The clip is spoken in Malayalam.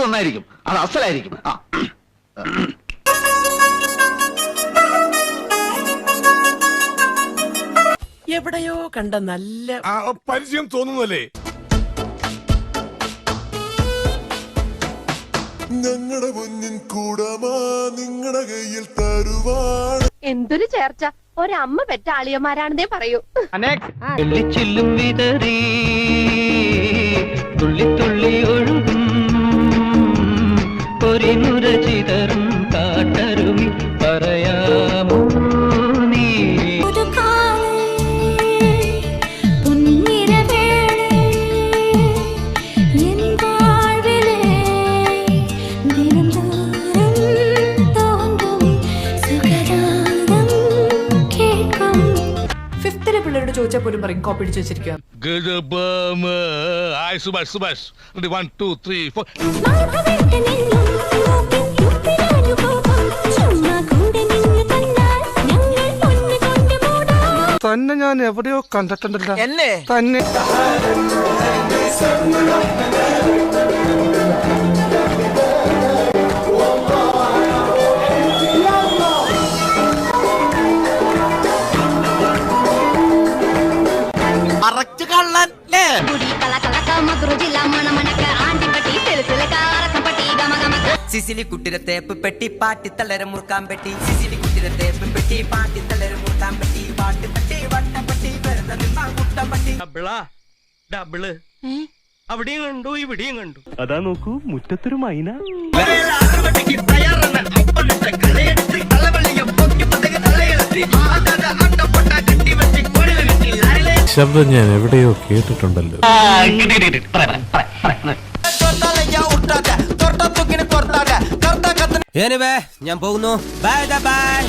നന്നായിരിക്കും. അത് അസലായിരിക്കും. ആ. എവിടെയോ കണ്ട നല്ല ആ, പരിചയം തോന്നുന്നല്ലേ ഞങ്ങളുടെ മുന്നിൻ കൂടമാ നിങ്ങളുടെ കയ്യിൽ തരുവാണ്. എന്തൊരു ചേർച്ച. ഒരമ്മ പെറ്റ ആളിയന്മാരാണെന്നേ പറയൂ. വിതറി. തുള്ളി തുള്ളി ഒഴുകും. പൊരിനുര ചിതറും കാട്ടരുമി പറയാമോ നീ? ചോദിച്ചാൽ പോലും പറയും കോപ്പി അടിച്ച് വെച്ചിരിക്കുക തന്നെ ഞാൻ എവിടെയോ കണ്ടിട്ടുണ്ടല്ലോ. എന്നെ തന്നെ സിസിലി കുട്ടിരെ തേപ്പ് പെട്ടി പാട്ടി തളര മുറുക്കാൻ പെട്ടി സിസിലി കുട്ടിരെ തേപ്പ് പെട്ടി പാട്ടി തളര മുറുക്കാൻ പെട്ടി പാട്ട് പെട്ടി വട്ടപ്പെട്ടി വെറുതെ നിന്നാ കുട്ടപ്പെട്ടി ഡബിളാ ഡബിള് അവിടെയും കണ്ടു ഇവിടെയും കണ്ടു അതാ നോക്കൂ മുറ്റത്തൊരു മൈന ശബ്ദം ഞാൻ എവിടെയോ കേട്ടിട്ടുണ്ടല്ലോ. ഞാൻ പോകുന്നു. Bye bye